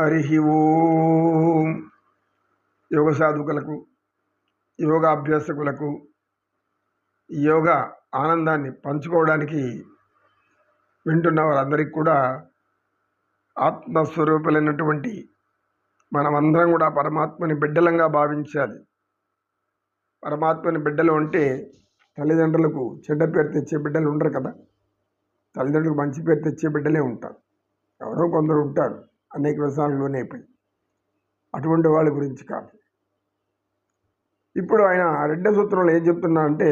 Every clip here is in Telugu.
హరి ఓం. యోగ సాధకులకు యోగాభ్యాసకులకు యోగ ఆనందాన్ని పంచుకోవడానికి వింటున్న వారందరికీ కూడా ఆత్మస్వరూపులైనటువంటి మనమందరం కూడా పరమాత్మని బిడ్డలంగా భావించాలి. పరమాత్మని బిడ్డలు అంటే తల్లిదండ్రులకు చెడ్డ పేరు తెచ్చే బిడ్డలు ఉండరు కదా. తల్లిదండ్రులకు మంచి పేరు తెచ్చే బిడ్డలే ఉంటారు. ఎవరో కొందరు ఉంటారు. అనేక వ్యసనాలు లోనైపోయి అటువంటి వాళ్ళ గురించి కాదు. ఇప్పుడు ఆయన రెండో సూత్రంలో ఏం చెప్తున్నా అంటే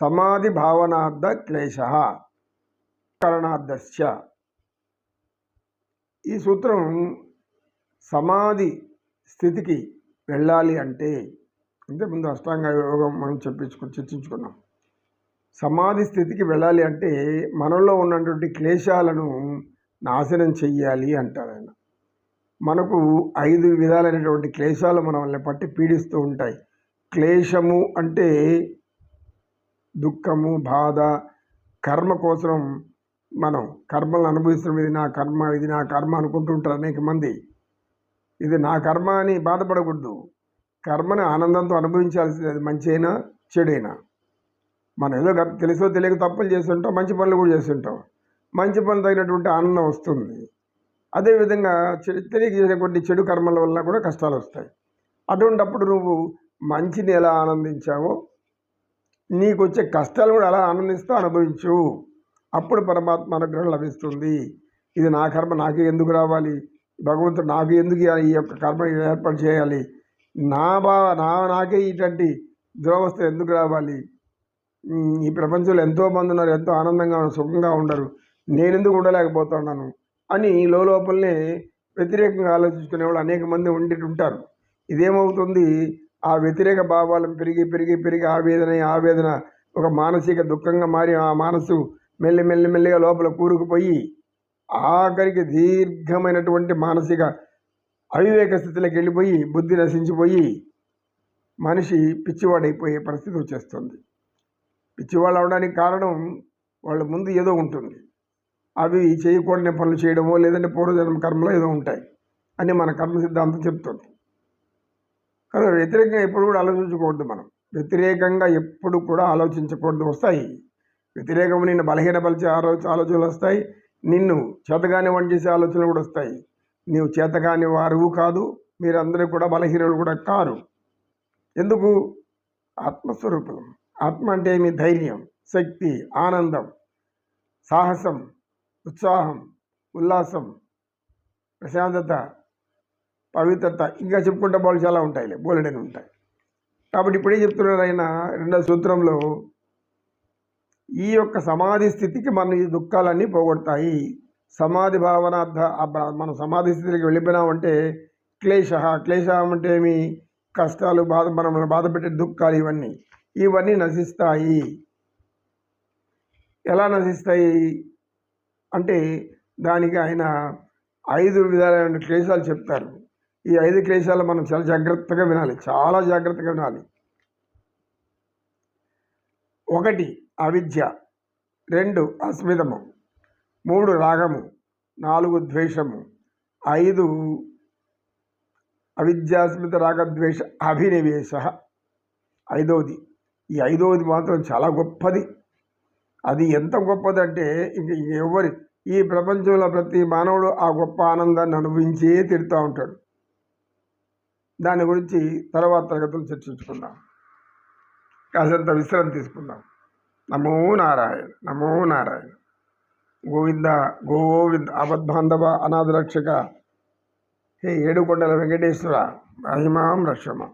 సమాధి భావనార్థ క్లేశ కరణార్థశ్చ. ఈ సూత్రం సమాధి స్థితికి వెళ్ళాలి అంటే అంటే ముందు అష్టాంగ యోగం మనం చెప్పించుకు చర్చించుకున్నాం. సమాధి స్థితికి వెళ్ళాలి అంటే మనలో ఉన్నటువంటి క్లేశాలను నాశనం చెయ్యాలి అంటారు ఆయన. మనకు ఐదు విధాలైనటువంటి క్లేశాలు మనల్ని పట్టి పీడిస్తూ ఉంటాయి. క్లేశము అంటే దుఃఖము బాధ కర్మ కోసం మనం కర్మలను అనుభవిస్తున్న. ఇది నా కర్మ ఇది నా కర్మ అనుకుంటుంటారు అనేక మంది. ఇది నా కర్మ అని బాధపడకూడదు. కర్మని ఆనందంతో అనుభవించాల్సింది అది మంచి అయినా చెడైనా మనం ఏదో తెలుసో తెలియక తప్పులు చేస్తుంటాం మంచి పనులు కూడా చేస్తుంటాం. మంచి పని తగినటువంటి ఆనందం వస్తుంది. అదేవిధంగా తెలియక చేసినటువంటి చెడు కర్మల వల్ల కూడా కష్టాలు వస్తాయి. అటువంటిప్పుడు నువ్వు మంచిని ఎలా ఆనందించావో నీకు వచ్చే కష్టాలు కూడా అలా ఆనందిస్తూ అనుభవించు. అప్పుడు పరమాత్మ అనుగ్రహం లభిస్తుంది. ఇది నా కర్మ నాకే ఎందుకు రావాలి? భగవంతుడు నాకు ఎందుకు ఈ యొక్క కర్మ ఏర్పాటు చేయాలి? నా బా నా నాకే ఇటువంటి దురవస్థ ఎందుకు రావాలి? ఈ ప్రపంచంలో ఎంతోమంది ఉన్నారు ఎంతో ఆనందంగా సుఖంగా ఉండరు. నేను ఎందుకు ఉండలేకపోతున్నాను అని లోపలనే వ్యతిరేకంగా ఆలోచించుకునే వాళ్ళు అనేక మంది ఉండి ఉంటారు. ఇదేమవుతుంది? ఆ వ్యతిరేక భావాలను పెరిగి పెరిగి పెరిగి ఆవేదన ఆవేదన ఒక మానసిక దుఃఖంగా మారి ఆ మనసు మెల్లి మెల్లి మెల్లిగా లోపల కూరుకుపోయి ఆఖరికి దీర్ఘమైనటువంటి మానసిక అవివేక స్థితిలోకి వెళ్ళిపోయి బుద్ధి నశించిపోయి మనిషి పిచ్చివాడైపోయే పరిస్థితి వచ్చేస్తుంది. పిచ్చివాళ్ళు అవడానికి కారణం వాళ్ళ ముందు ఏదో ఉంటుంది. అవి చేయకూడని పనులు చేయడమో లేదంటే పూర్వజన్మ కర్మలో ఏదో ఉంటాయి అని మన కర్మ సిద్ధాంతం చెప్తుంది. కానీ వ్యతిరేకంగా ఎప్పుడు కూడా ఆలోచించకూడదు మనం. వ్యతిరేకంగా ఎప్పుడు కూడా ఆలోచించకూడదు. వస్తాయి. వ్యతిరేకము నిన్ను బలహీనపరిచే ఆలోచన ఆలోచనలు వస్తాయి. నిన్ను చేతగాని వంట చేసే ఆలోచనలు కూడా వస్తాయి. నీవు చేతగాని వారు కాదు. మీరందరూ కూడా బలహీనులు కూడా కారు. ఎందుకు? ఆత్మస్వరూపం. ఆత్మ అంటే మీ ధైర్యం శక్తి ఆనందం సాహసం ఉత్సాహం ఉల్లాసం ప్రశాంతత పవిత్రత. ఇంకా చెప్పుకుంటే బాలు చాలా ఉంటాయి బోలెడని ఉంటాయి. కాబట్టి ఇప్పుడే చెప్తున్నాడు ఆయన రెండో సూత్రంలో ఈ యొక్క సమాధి స్థితికి మన ఈ దుఃఖాలన్నీ పోగొడతాయి. సమాధి భావనార్థ మనం సమాధి స్థితికి వెళ్ళిపోయినామంటే క్లేశ క్లేశ అంటే ఏమి? కష్టాలు బాధ మనం బాధ పెట్టే దుఃఖాలు ఇవన్నీ. ఇవన్నీ నశిస్తాయి. ఎలా నశిస్తాయి? అంటే దానికి ఆయన ఐదు విధాలైన క్లేశాలు చెప్తారు. ఈ ఐదు క్లేశాలు మనం చాలా జాగ్రత్తగా వినాలి. చాలా జాగ్రత్తగా వినాలి. ఒకటి అవిద్య. రెండు అస్మితము. మూడు రాగము. నాలుగు ద్వేషము. ఐదు అవిద్యాస్మిత రాగద్వేష అభినివేశ. ఐదవది ఈ ఐదవది మాత్రం చాలా గొప్పది. అది ఎంత గొప్పదంటే ఇంక ఎవరి ఈ ప్రపంచంలో ప్రతి మానవుడు ఆ గొప్ప ఆనందాన్ని అనుభవించే తిడుతూ ఉంటాడు. దాని గురించి తర్వాత తరగతులు చర్చించుకుందాం. కాసంత విశ్రాంతి తీసుకుందాం. నమో నారాయణ నమో నారాయణ. గోవింద గోవింద అబద్ధాంధవ అనాథ రక్షక హే ఏడుకొండల వెంకటేశ్వర మహిమాం రక్షమ.